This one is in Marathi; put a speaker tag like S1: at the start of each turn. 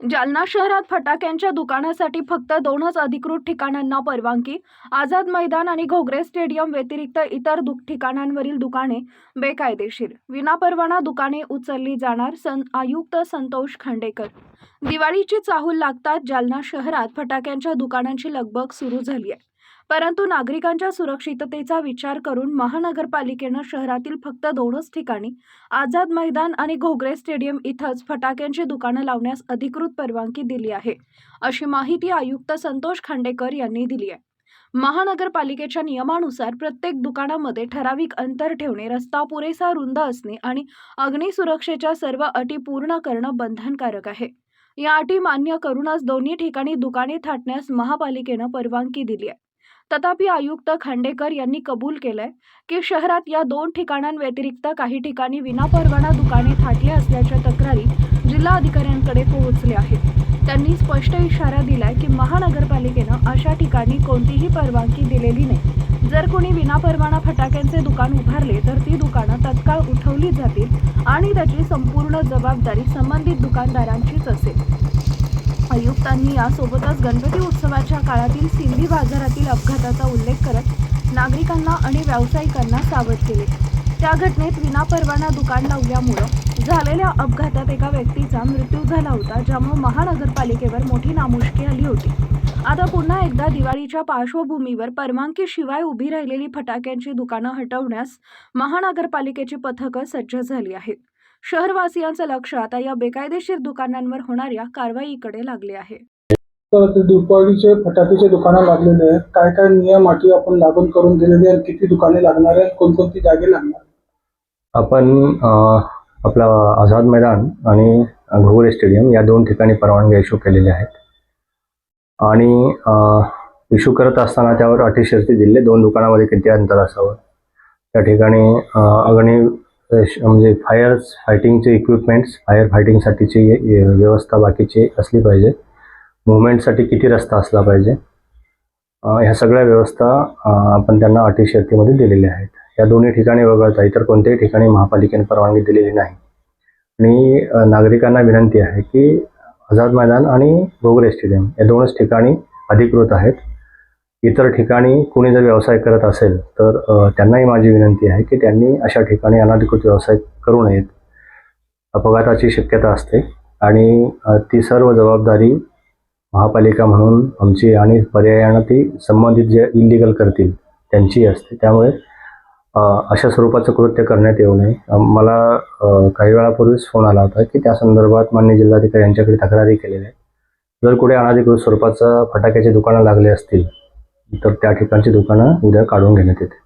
S1: जालना शहरात फटाक्यांच्या दुकानासाठी फक्त दोनच अधिकृत ठिकाणांना परवानगी आझाद मैदान आणि घोगरे स्टेडियम व्यतिरिक्त इतर दु ठिकाणांवरील दुकाने बेकायदेशीर. विनापरवाना दुकाने उचलली जाणार सन आयुक्त संतोष खांडेकर. दिवाळीची चाहूल लागतात जालना शहरात फटाक्यांच्या दुकानांची लगबग सुरू झाली आहे. परंतु नागरिकांच्या सुरक्षिततेचा विचार करून महानगरपालिकेनं शहरातील फक्त दोनच ठिकाणी आझाद मैदान आणि घोगरे स्टेडियम इथंच फटाक्यांची दुकानं लावण्यास अधिकृत परवानगी दिली आहे अशी माहिती आयुक्त संतोष खांडेकर यांनी दिली आहे. महानगरपालिकेच्या नियमानुसार प्रत्येक दुकानामध्ये ठराविक अंतर ठेवणे रस्ता पुरेसा रुंद असणे आणि अग्निसुरक्षेच्या सर्व अटी पूर्ण करणं बंधनकारक आहे. या अटी मान्य करूनच दोन्ही ठिकाणी दुकाने थाटण्यास महापालिकेनं परवानगी दिली आहे. तथापि आयुक्त खांडेकर यांनी कबूल केलंय की शहरात या दोन ठिकाणांव्यतिरिक्त काही ठिकाणी विनापरवाना दुकाने थाटल्या असल्याच्या तक्रारी जिल्हा अधिकाऱ्यांकडे पोहोचल्या आहेत. त्यांनी स्पष्ट इशारा दिलाय की महानगरपालिकेनं अशा ठिकाणी कोणतीही परवानगी दिलेली नाही. जर कोणी विनापरवाना फटाक्यांचे दुकान उभारले तर ती दुकानं तत्काळ उठवली जातील आणि त्याची संपूर्ण जबाबदारी संबंधित दुकानदारांचीच असेल. आयुक्तांनी यासोबतच गणपती उत्सवाच्या काळातील सिंधी बाजारातील अपघाताचा उल्लेख करत नागरिकांना आणि व्यावसायिकांना सावध केले. त्या घटनेत विनापरवाना दुकान लावल्यामुळं झालेल्या अपघातात एका व्यक्तीचा मृत्यू झाला होता ज्यामुळे महानगरपालिकेवर मोठी नामुष्की आली होती. आता पुन्हा एकदा दिवाळीच्या पार्श्वभूमीवर परवानगीशिवाय उभी राहिलेली फटाक्यांची दुकानं हटवण्यास महानगरपालिकेची पथकं सज्ज झाली आहेत. शहरवासियांचं लक्ष आता या बेकायदेशीर दुकानांवर होणाऱ्या कारवाईकडे लागले आहे.
S2: दिवाळीचे फटाक्याचे दुकानं लागलेले आहेत. काय काय नियम अटी आपण लागू करून दिलेले आहेत? किती दुकाने लागणार आहेत? कोणकोणती जागे लागणार
S3: आपण आपला आझाद मैदान आणि घोगरे स्टेडियम या दोन ठिकाणी परवानगी इश्यू केलेल्या आहेत. आणि इश्यू करत असताना त्यावर अटी शर्ती दिले दोन दुकानामध्ये किती अंतर असावं? त्या ठिकाणी अ, अग्नी अ, श- म्हणजे फायर फायटिंगचे इक्विपमेंट्स फायर फायटिंगसाठीची व्यवस्था बाकीची असली पाहिजे. मुवमेंटसाठी किती रस्ता असला पाहिजे. ह्या सगळ्या व्यवस्था आपण त्यांना अटी शर्तीमध्ये दिलेल्या आहेत. या दोन्ही ठिकाणी वगळता इतर कोणत्याही ठिकाणी महापालिकेने परवानगी दिलेली नाही. आणि नागरिकांना विनंती आहे की आझाद मैदान आणि घोगरे स्टेडियम या दोनच ठिकाणी अधिकृत आहेत. इतर ठिकाणी कुणी जर व्यवसाय करत असेल तर त्यांनाही माझी विनंती आहे की त्यांनी अशा ठिकाणी अनधिकृत व्यवसाय करू नयेत. अपघाताची शक्यता असते आणि ती सर्व जबाबदारी महापालिका म्हणून आमची आणि पर्यायानं ती संबंधित जे इलिगल करतील त्यांची असते. त्यामुळे अशा स्वरूपाचं कृत्य करण्यात येऊ नये. मला काही वेळापूर्वीच फोन आला होता की त्या संदर्भात मान्य जिल्हाधिकारी यांच्याकडे तक्रारी केलेल्या आहे जर कुठे अनधिकृत स्वरूपाचं फटाक्याची दुकानं लागली असतील तर त्या ठिकाणची दुकानं उद्या काढून घेण्यात येते